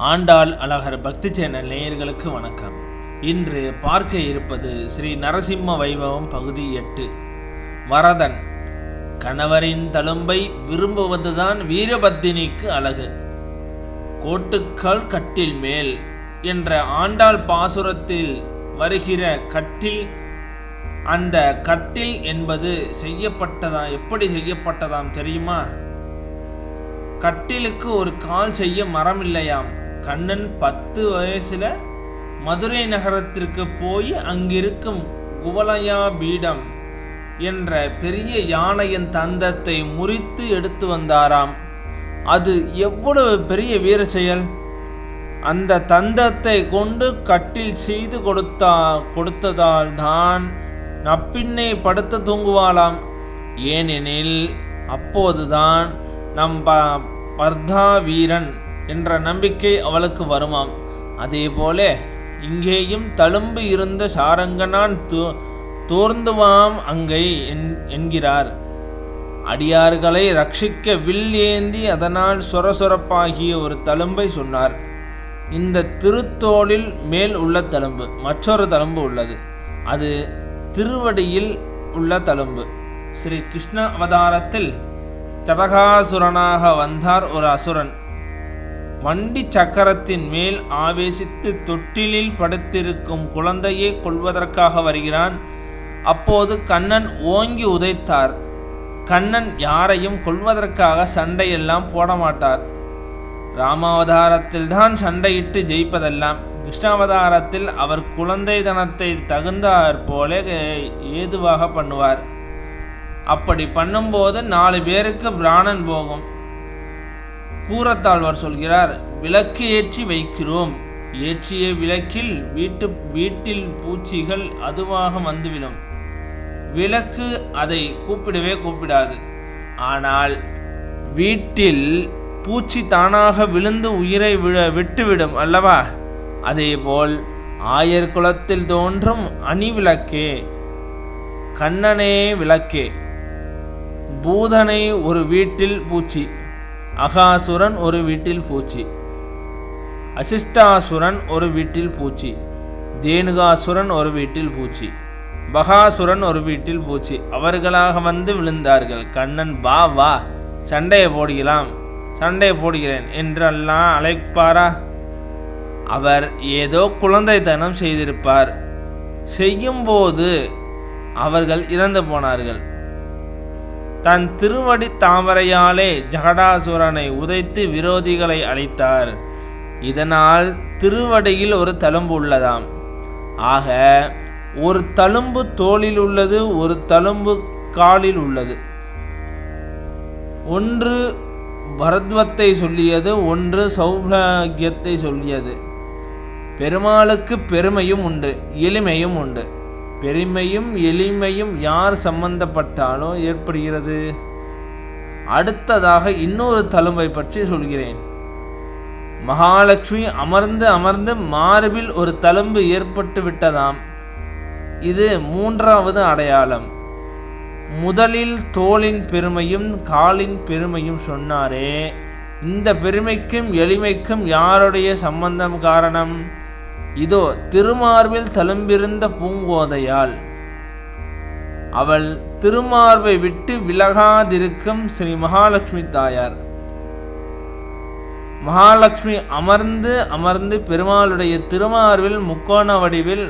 ஆண்டாள் அழகர் பக்தி சேனல் நேயர்களுக்கு வணக்கம். இன்று பார்க்க இருப்பது ஸ்ரீ நரசிம்ம வைபவம் பகுதி எட்டு. வரதன். கணவரின் தழும்பை விரும்புவதுதான் வீரபத்தினிக்கு அழகு. கோட்டுக்கால் கட்டில் மேல் என்ற ஆண்டாள் பாசுரத்தில் வருகிற கட்டில் அந்த கட்டில் என்பது செய்யப்பட்டதாம் எப்படி செய்யப்பட்டதாம் தெரியுமா? கட்டிலுக்கு ஒரு கால் செய்ய மரம் இல்லையாம் கண்ணன் பத்து வயசுல மதுரை நகரத்திற்கு போய் அங்கிருக்கும் குவலயா பீடம் என்ற பெரிய யானையின் தந்தத்தை முறித்து எடுத்து வந்தாராம். அது எவ்வளவு பெரிய வீர செயல்? அந்த தந்தத்தை கொண்டு கட்டில் செய்து கொடுத்தா கொடுத்ததால் தான் நப்பின்னை படுத்து தூங்குவாளாம். ஏனெனில் அப்போதுதான் நம் ப பர்தா வீரன் என்ற நம்பிக்கை அவளுக்கு வருமாம். அதேபோல இங்கேயும் தழும்பு இருந்த சாரங்கனான் தோ தோர்ந்துவாம் அங்கை என்- என்கிறார். அடியார்களை ரட்சிக்க வில் ஏந்தி அதனால் சொரசொரப்பாகிய ஒரு தழும்பை சொன்னார். இந்த திருத்தோளில் மேல் உள்ள தழும்பு மற்றொரு தழும்பு உள்ளது. அது திருவடியில் உள்ள தழும்பு. ஸ்ரீ கிருஷ்ண அவதாரத்தில் சடகாசுரனாக வந்தார் ஒரு அசுரன். வண்டி சக்கரத்தின் மேல் ஆவேசித்து தொட்டிலில் படுத்திருக்கும் குழந்தையை கொள்வதற்காக வருகிறான். அப்போது கண்ணன் ஓங்கி உதைத்தார். கண்ணன் யாரையும் கொல்வதற்காக சண்டையெல்லாம் போட மாட்டார் ராமாவதாரத்தில் தான் சண்டையிட்டு ஜெயிப்பதெல்லாம். கிருஷ்ணாவதாரத்தில் அவர் குழந்தை தனத்தை தகுந்தாற் போல ஏதுவாக பண்ணுவார். அப்படி பண்ணும்போது நாலு பேருக்கு பிராணன் போகும். கூறத்தாழ்வார் சொல்கிறார் விளக்கு ஏற்றி வைக்கிறோம். ஏற்றிய விளக்கில் வீட்டு வீட்டில் பூச்சிகள் அதுவாக வந்துவிடும். விளக்கு அதை கூப்பிடவே கூப்பிடாது. ஆனால் வீட்டில் பூச்சி தானாக விழுந்து உயிரை விழ விட்டுவிடும் அல்லவா? அதேபோல் ஆயர் குலத்தில் தோன்றும் அணி விளக்கே கண்ணனே விளக்கே. பூதனை ஒரு வீட்டில் பூச்சி அகாசுரன் ஒரு வீட்டில் பூச்சி. அசிஷ்டாசுரன் ஒரு வீட்டில் பூச்சி. தேனுகாசுரன் ஒரு வீட்டில் பூச்சி. பகாசுரன் ஒரு வீட்டில் பூச்சி. அவர்களாக வந்து விழுந்தார்கள். கண்ணன் வா வா சண்டையை போடுகலாம் சண்டையை போடுகிறேன் என்றெல்லாம் அழைப்பாரா? அவர் ஏதோ குழந்தைத்தனம் செய்திருப்பார். செய்யும்போது அவர்கள் இறந்து போனார்கள். தன் திருவடி தாமரையாலே ஜகடாசுரனை உதைத்து விரோதிகளை அழித்தார். இதனால் திருவடியில் ஒரு தழும்பு உள்ளதாம். ஆக ஒரு தழும்பு தோளில் உள்ளது ஒரு தழும்பு காலில் உள்ளது. ஒன்று பரத்வத்தை சொல்லியது ஒன்று சௌபாகியத்தை சொல்லியது. பெருமாளுக்கு பெருமையும் உண்டு எளிமையும் உண்டு. பெருமையும் எளிமையும் யார் சம்பந்தப்பட்டாலும் ஏற்படுகிறது. அடுத்ததாக இன்னொரு தழும்பை பற்றி சொல்கிறேன். மகாலட்சுமி அமர்ந்து அமர்ந்து மார்பில் ஒரு தழும்பு ஏற்பட்டு விட்டதாம். இது மூன்றாவது அடையாளம். முதலில் தோளின் பெருமையும் காலின் பெருமையும் சொன்னாரே. இந்த பெருமைக்கும் எளிமைக்கும் யாருடைய சம்பந்தம் காரணம்? இதோ திருமார்பில் தழும்பிருந்த பூங்கோதையால் அவள் திருமார்பை விட்டு விலகாதிருக்கும் ஸ்ரீ மகாலட்சுமி தாயார். மகாலட்சுமி அமர்ந்து அமர்ந்து பெருமாளுடைய திருமார்பில் முக்கோண வடிவில்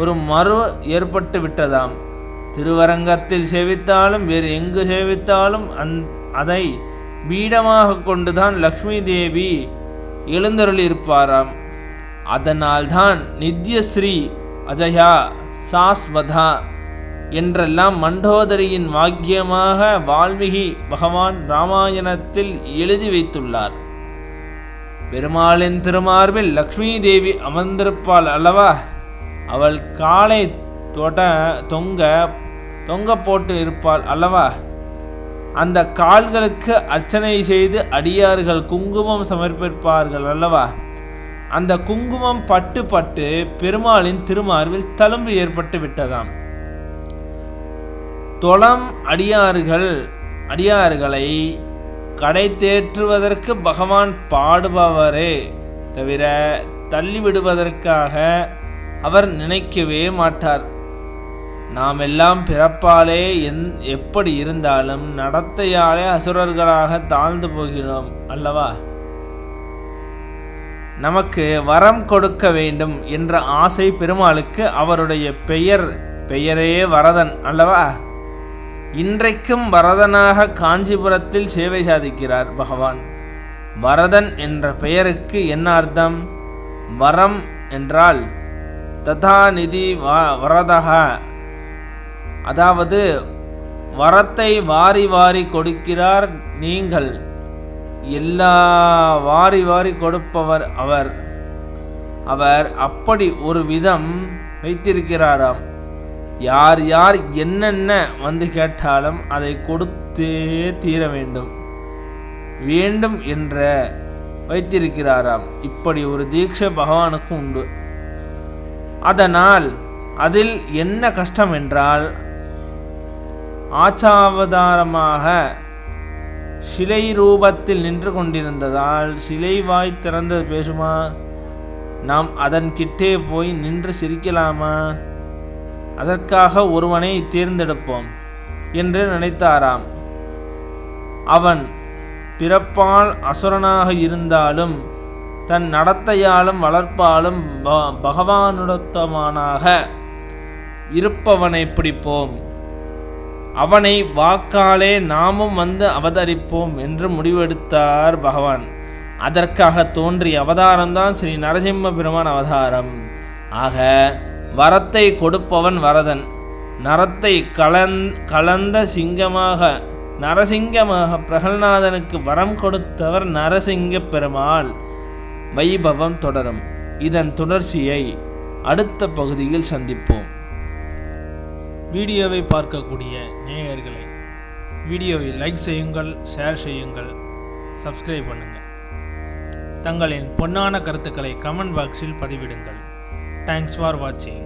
ஒரு மறு ஏற்பட்டு விட்டதாம். திருவரங்கத்தில் சேவித்தாலும் வேறு எங்கு சேவித்தாலும் அந் அதை பீடமாக கொண்டுதான் லக்ஷ்மி தேவி எழுந்தருளியிருப்பாராம். அதனால்தான் நித்யஸ்ரீ அஜயா சாஸ்வதா என்றெல்லாம் மண்டோதரியின் வாக்கியமாக வால்மீகி பகவான் ராமாயணத்தில் எழுதி வைத்துள்ளார். பெருமாளின் திருமார்பில் லக்ஷ்மி தேவி அமர்ந்திருப்பாள் அல்லவா? அவள் காலை தொட தொங்க தொங்க போட்டு இருப்பாள் அல்லவா? அந்த கால்களுக்கு அர்ச்சனை செய்து அடியார்கள் குங்குமம் சமர்ப்பிப்பார்கள் அல்லவா? அந்த குங்குமம் பட்டு பட்டு பெருமாளின் திருமார்பில் தழும்பு ஏற்பட்டு விட்டதாம். தொளம் அடியார்கள் அடியார்களை கடை தேற்றுவதற்கு பகவான் பாடுபவரே தவிர தள்ளிவிடுவதற்காக அவர் நினைக்கவே மாட்டார். நாம் எல்லாம் பிறப்பாலே எந் எப்படி இருந்தாலும் நடத்தையாலே அசுரர்களாக தாழ்ந்து போகிறோம் அல்லவா? நமக்கு வரம் கொடுக்க வேண்டும் என்ற ஆசை பெருமாளுக்கு அவருடைய பெயர் பெயரே வரதன் அல்லவா? இன்றைக்கும் வரதனாக காஞ்சிபுரத்தில் சேவை சாதிக்கிறார் பகவான். வரதன் என்ற பெயருக்கு என்ன அர்த்தம்? வரம் என்றால் ததாநிதி வ வரதகா. அதாவது வரத்தை வாரி வாரி கொடுக்கிறார் நீங்கள். எல்லா வாரி வாரி கொடுப்பவர் அவர். அவர் அப்படி ஒரு விதம் வைத்திருக்கிறாராம். யார் யார் என்னென்ன வந்து கேட்டாலும் அதை கொடுத்தே தீர வேண்டும். வேண்டும் என்ற வைத்திருக்கிறாராம். இப்படி ஒரு தீட்சை பகவானுக்கு உண்டு. அதனால் அதில் என்ன கஷ்டம் என்றால் ஆச்சாவதாரமாக சிலை ரூபத்தில் நின்று கொண்டிருந்ததால் சிலை வாய் திறந்து பேசுமா? நாம் அதன் கிட்டே போய் நின்று சிரிக்கலாமா? அதற்காக ஒருவனை தேர்ந்தெடுப்போம் என்று நினைத்தாராம். அவன் பிறப்பால் அசுரனாக இருந்தாலும் தன் நடத்தையாலும் வளர்ப்பாலும் ப- பகவானுடத்தமானாக இருப்பவனை பிடிப்போம். அவனை வாக்காலே நாமும் வந்து அவதரிப்போம் என்று முடிவெடுத்தார் பகவான். அதற்காக தோன்றிய அவதாரம்தான் ஸ்ரீ நரசிம்ம பெருமான் அவதாரம். ஆக வரத்தை கொடுப்பவன் வரதன். நரத்தை கலந் கலந்த சிங்கமாக நரசிங்கமாக பிரகல்நாதனுக்கு வரம் கொடுத்தவர் நரசிங்க பெருமாள். வைபவம் தொடரும். இதன் தொடர்ச்சியை அடுத்த பகுதியில் சந்திப்போம். வீடியோவை பார்க்கக்கூடிய நேயர்களை வீடியோவை லைக் செய்யுங்கள் ஷேர் செய்யுங்கள் சப்ஸ்கிரைப் பண்ணுங்கள் தங்களின் பொன்னான கருத்துக்களை கமெண்ட் பாக்ஸில் பதிவிடுங்கள். தேங்க்ஸ் ஃபார் வாட்சிங்